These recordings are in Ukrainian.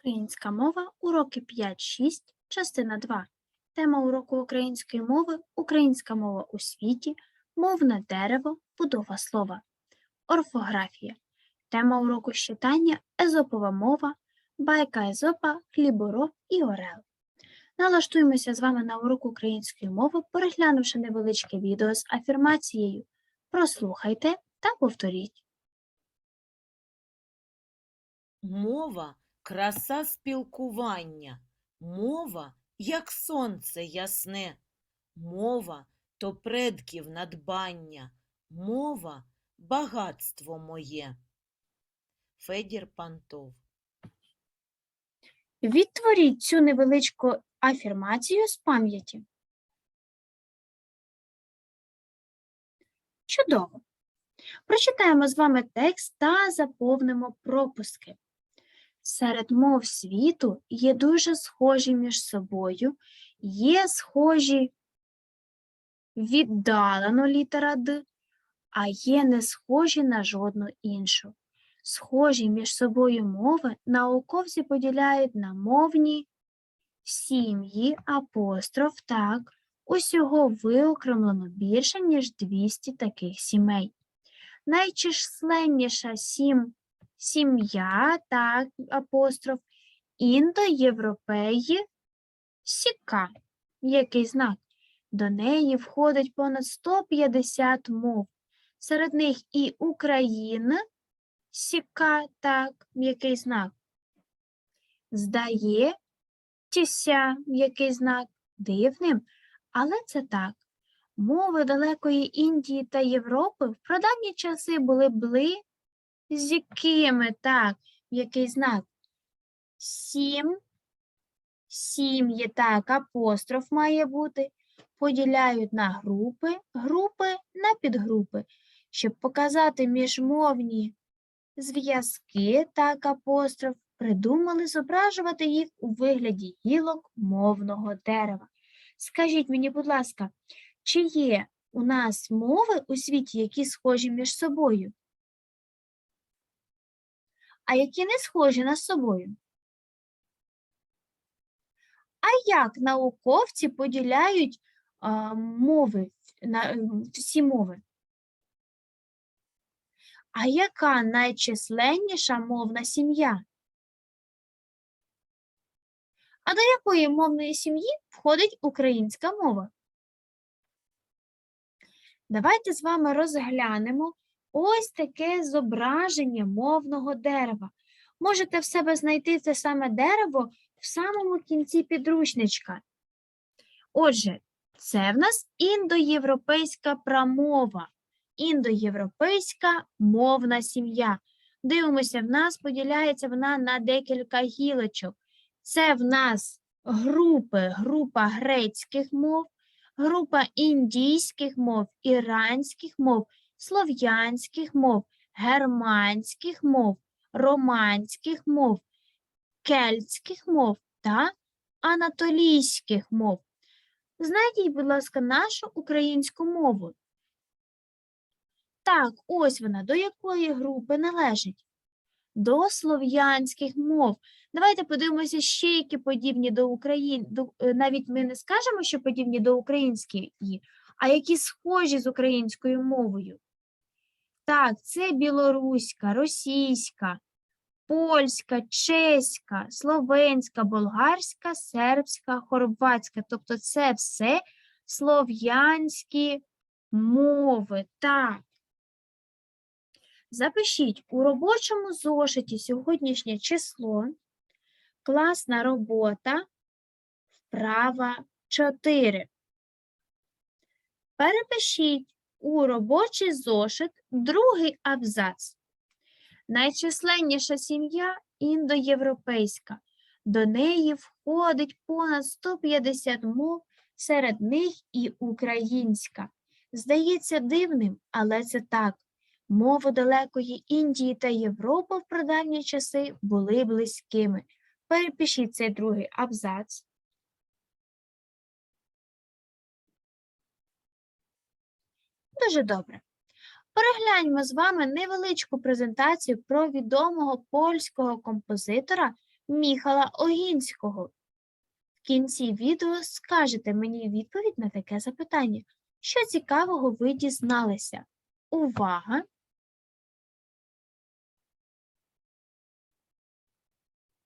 Українська мова, уроки 5-6, частина 2. Тема уроку української мови Українська мова у світі, мовне дерево, будова слова. Орфографія. Тема уроку читання Езопова мова, байка Езопа, хлібороб і орел. Налаштуємося з вами на урок української мови, переглянувши невеличке відео з афірмацією. Прослухайте та повторіть. Мова краса спілкування, мова, як сонце ясне, мова то предків надбання, мова багатство моє. Федір Пантов Відтворіть цю невеличку афірмацію з пам'яті. Чудово. Прочитаємо з вами текст та заповнимо пропуски. Серед мов світу є дуже схожі між собою, є схожі віддалено літера Д, а є не схожі на жодну іншу. Схожі між собою мови науковці поділяють на мовні сім'ї, апостроф, так, усього виокремлено більше, ніж 200 таких сімей. Найчисленніша сім, сім'я, так, апостроф, індоєвропеї, сіка, який знак. До неї входить понад 150 мов. Серед них і Україна, сіка, так, м'який знак. Здається, м'який знак дивним, але це так. Мови далекої Індії та Європи в прадавні часи були близькими, так, м'який знак. Сім, сім'ї, так, апостроф має бути, поділяють на групи, групи на підгрупи, щоб показати міжмовні зв'язки, так, апостроф, придумали зображувати їх у вигляді гілок мовного дерева. Скажіть мені, будь ласка, чи є у нас мови у світі, які схожі між собою? А які не схожі на собою? А як науковці поділяють а, мови, на, всі мови? А яка найчисленніша мовна сім'я? А до якої мовної сім'ї входить українська мова? Давайте з вами розглянемо ось таке зображення мовного дерева. Можете в себе знайти це саме дерево в самому кінці підручничка. Отже, це в нас індоєвропейська прамова, індоєвропейська мовна сім'я. Дивимося, в нас поділяється вона на декілька гілочок. Це в нас групи, група грецьких мов, група індійських мов, іранських мов, слов'янських мов, германських мов, романських мов, кельтських мов та анатолійських мов. Знайдіть, будь ласка, нашу українську мову. Так, ось вона, до якої групи належить? До слов'янських мов. Давайте подивимося ще, які подібні до України. Навіть ми не скажемо, що подібні до української, а які схожі з українською мовою. Так, це білоруська, російська, польська, чеська, словенська, болгарська, сербська, хорватська. Тобто це все слов'янські мови. Так. Запишіть у робочому зошиті сьогоднішнє число, класна робота, вправа 4. Перепишіть у робочий зошит другий абзац. Найчисленніша сім'я індоєвропейська. До неї входить понад 150 мов, серед них і українська. Здається дивним, але це так. Мови далекої Індії та Європи в прадавні часи були близькими. Перепишіть цей другий абзац. Дуже добре. Перегляньмо з вами невеличку презентацію про відомого польського композитора Міхала Огінського? В кінці відео скажете мені відповідь на таке запитання. Що цікавого ви дізналися? Увага!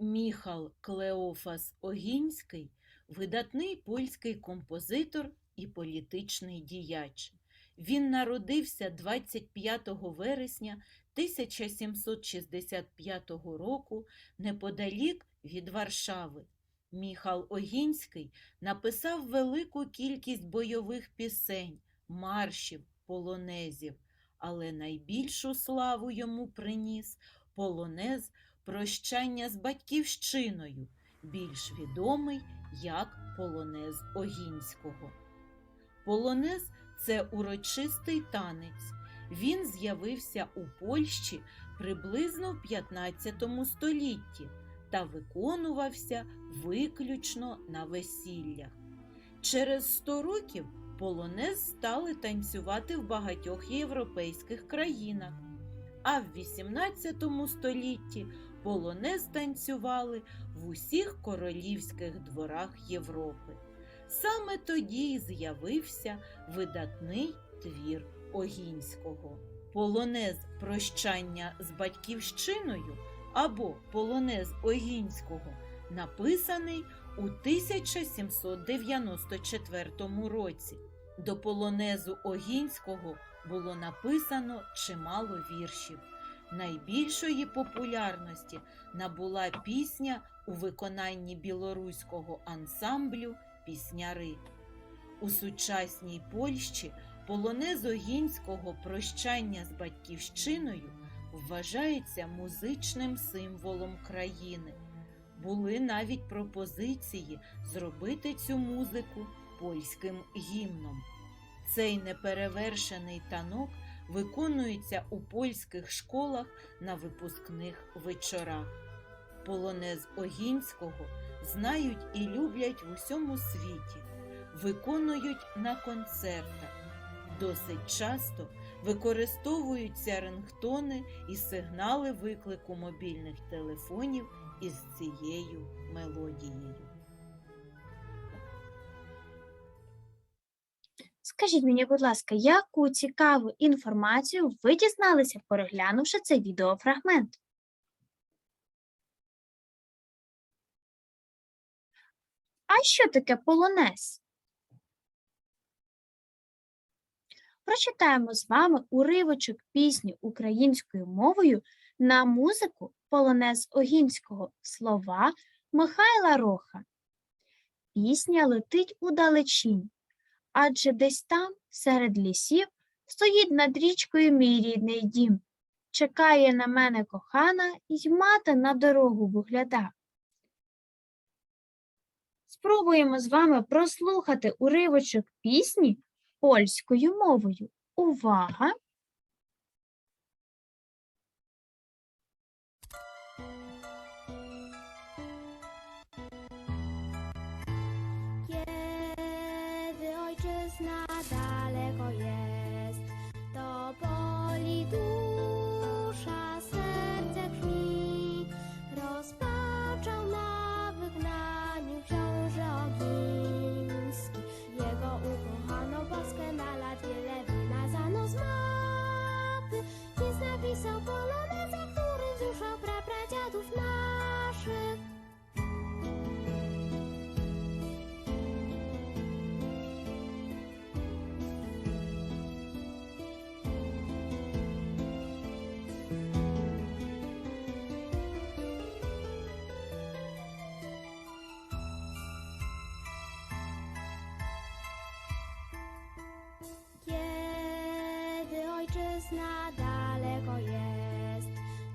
Міхал Клеофас Огінський видатний польський композитор і політичний діяч. Він народився 25 вересня 1765 року неподалік від Варшави. Міхал Огінський написав велику кількість бойових пісень, маршів, полонезів, але найбільшу славу йому приніс полонез Прощання з батьківщиною, більш відомий як полонез Огінського. Полонез це урочистий танець. Він з'явився у Польщі приблизно в 15 столітті та виконувався виключно на весіллях. Через 100 років полонез стали танцювати в багатьох європейських країнах, а в 18 столітті полонез танцювали в усіх королівських дворах Європи. Саме тоді й з'явився видатний твір Огінського. Полонез прощання з батьківщиною або полонез Огінського написаний у 1794 році. До полонезу Огінського було написано чимало віршів. Найбільшої популярності набула пісня у виконанні білоруського ансамблю Пісняри. У сучасній Польщі полонез Огінського прощання з батьківщиною вважається музичним символом країни. Були навіть пропозиції зробити цю музику польським гімном. Цей неперевершений танок виконується у польських школах на випускних вечорах. Полонез Огінського знають і люблять в усьому світі, виконують на концертах. Досить часто використовуються рингтони і сигнали виклику мобільних телефонів із цією мелодією. Скажіть мені, будь ласка, яку цікаву інформацію ви дізналися, переглянувши цей відеофрагмент? А що таке полонез? Прочитаємо з вами уривочок пісні українською мовою на музику полонез Огінського слова Михайла Роха. Пісня летить у далечінь адже десь там, серед лісів, стоїть над річкою мій рідний дім. Чекає на мене кохана, й мати на дорогу вигляда. Спробуємо з вами прослухати уривочок пісні польською мовою. Увага! Kiedy ojczyzna daleko jest, ojczyzna daleko jest,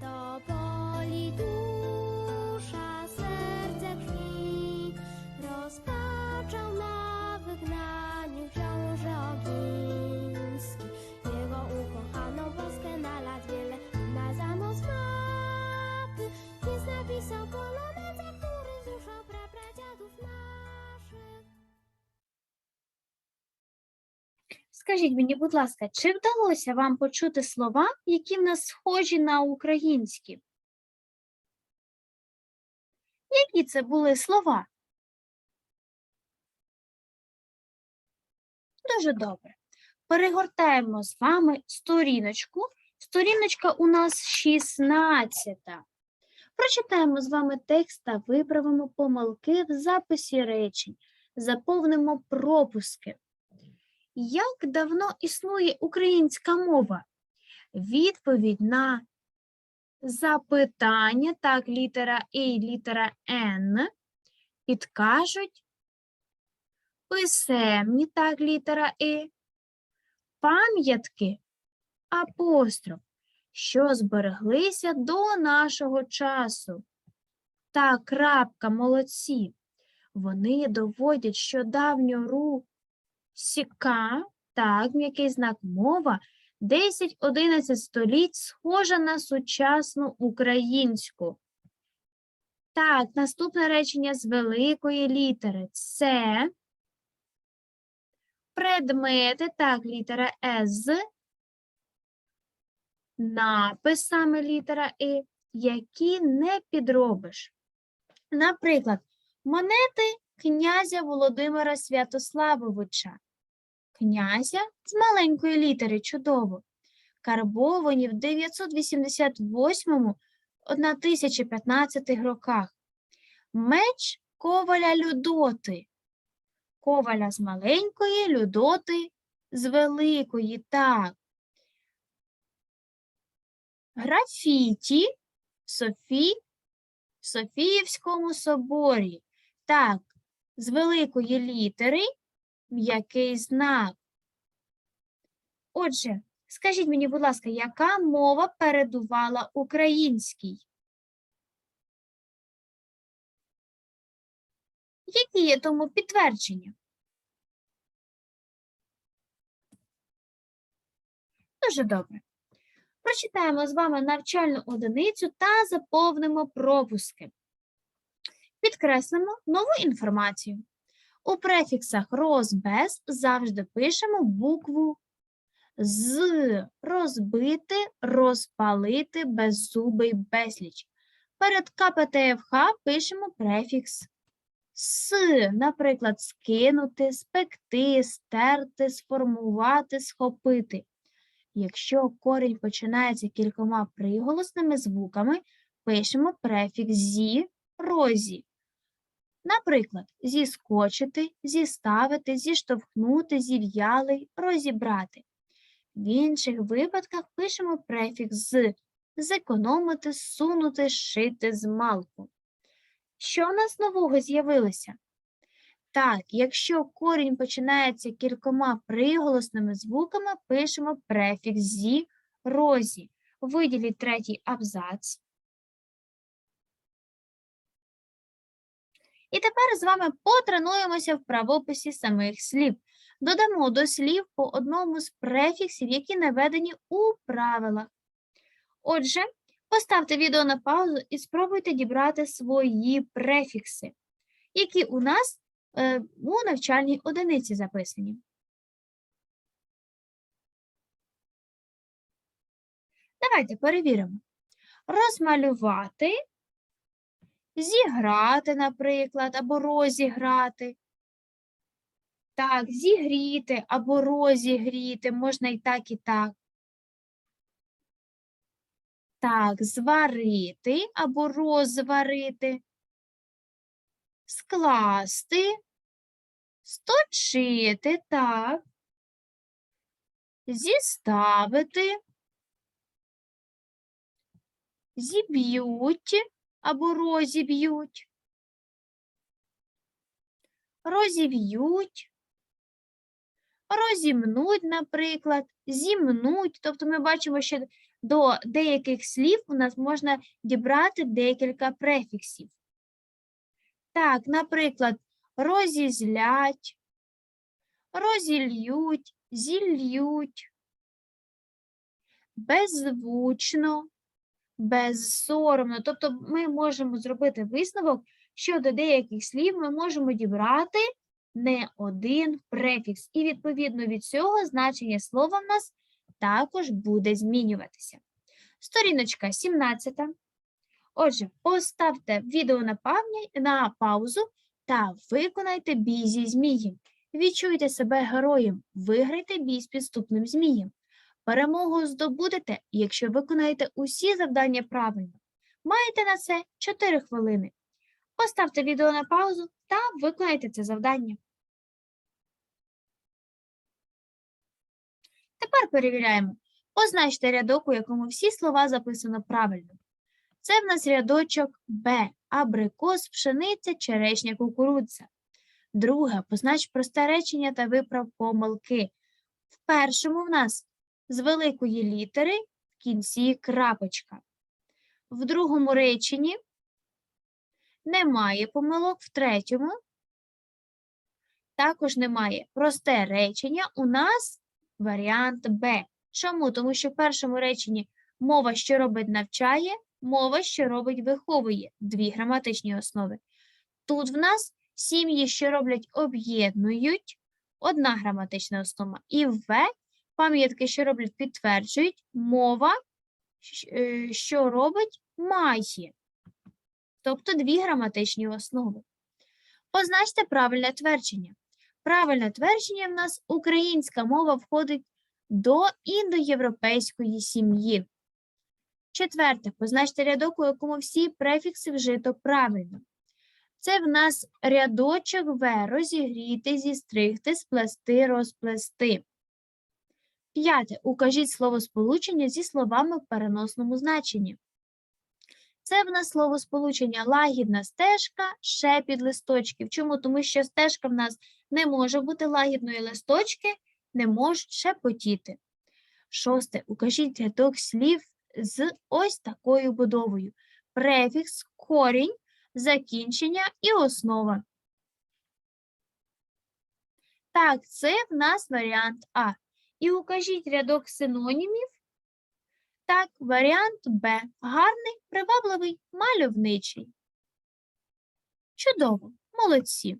to boli dusza, serce krwi. Rozpaczał na wygnaniu książę Ogiński. Jego ukochaną Polskę na lat wiele wymazano z mapy. Więc napisał poloneza, Скажіть мені, будь ласка, чи вдалося вам почути слова, які в нас схожі на українські? Які це були слова? Дуже добре. Перегортаємо з вами сторіночку. Сторіночка у нас 16. Прочитаємо з вами текст та виправимо помилки в записі речень. Заповнимо пропуски. Як давно існує українська мова? Відповідь на запитання, так, літера І, літера Н, підкажуть писемні, так, літера І, пам'ятки, апостроф, що збереглися до нашого часу. Та крапка, молодці. Вони доводять, що давньорусіка, так, м'який знак мова, 10-11 століть схожа на сучасну українську. Так, наступне речення з великої літери. Це предмети, так, літера С, напис саме літера І, які не підробиш. Наприклад, монети князя Володимира Святославовича. Князя з маленької літери чудово. Карбовані в 988-1015 роках. Меч коваля Людоти. Коваля з маленької, Людоти з великої. Так. Графіті Софі в Софіївському соборі. Так, з великої літери м'який знак. Отже, скажіть мені, будь ласка, яка мова передувала українській? Які є тому підтвердження? Дуже добре. Прочитаємо з вами навчальну одиницю та заповнимо пропуски. Підкреслимо нову інформацію. У префіксах роз без завжди пишемо букву з розбити, розпалити, беззубий, безліч. Перед КПТФХ пишемо префікс с, наприклад, скинути, спекти, стерти, сформувати, схопити. Якщо корінь починається кількома приголосними звуками, пишемо префікс зі, розі. Наприклад, зіскочити, зіставити, зіштовхнути, зів'ялий, розібрати. В інших випадках пишемо префікс з зекономити, сунути, шити, змалку. Що в нас нового з'явилося? Так, якщо корінь починається кількома приголосними звуками, пишемо префікс зі, розі. Виділіть третій абзац. І тепер з вами потренуємося в правописі самих слів. Додамо до слів по одному з префіксів, які наведені у правилах. Отже, поставте відео на паузу і спробуйте дібрати свої префікси, які у нас е, у навчальній одиниці записані. Давайте перевіримо. Розмалювати зіграти, наприклад, або розіграти. Так, зігріти або розігріти, можна і так, і так. Так, зварити або розварити, скласти, сточити, так, зіставити, зіб'ють або розіб'ють, розів'ють, розімнуть, наприклад, зімнуть. Тобто ми бачимо, що до деяких слів у нас можна дібрати декілька префіксів. Так, наприклад, розізлять, розільють, зільють, беззвучно, безсоромно. Тобто ми можемо зробити висновок, що до деяких слів ми можемо дібрати не один префікс. І відповідно від цього значення слова в нас також буде змінюватися. Сторіночка 17. Отже, поставте відео на, на паузу та виконайте бій зі змієм. Відчуйте себе героєм, виграйте бій з підступним змієм. Перемогу здобудете, якщо виконаєте усі завдання правильно. Маєте на це 4 хвилини. Поставте відео на паузу та виконайте це завдання. Тепер перевіряємо. Позначте рядок, у якому всі слова записано правильно. Це в нас рядочок Б. Абрикос, пшениця, черешня, кукурудза. Друге, познач просте речення та виправ помилки. В першому в нас з великої літери в кінці крапочка. В другому реченні немає помилок, в третьому також немає. Просте речення у нас варіант Б. Чому? Тому що в першому реченні мова, що робить, навчає, мова, що робить, виховує. Дві граматичні основи. Тут в нас сім'ї, що роблять, об'єднують. Одна граматична основа. І В пам'ятки, що роблять, підтверджують, мова, е, що робить, має. Тобто дві граматичні основи. Позначте правильне твердження. Правильне твердження в нас українська мова входить до індоєвропейської сім'ї. Четверте, позначте рядок, у якому всі префікси вжито правильно. Це в нас рядочок В розігріти, зістригти, сплести, розплести. П'яте. Укажіть словосполучення зі словами в переносному значенні. Це в нас словосполучення лагідна стежка, шепіт листочків. Чому? Тому що стежка в нас не може бути лагідною, листочки не можуть шепотіти. Шосте. Укажіть рядок слів з ось такою будовою. Префікс, корінь, закінчення і основа. Так, це в нас варіант А. І укажіть рядок синонімів. Так, варіант Б. Гарний, привабливий, мальовничий. Чудово, молодці.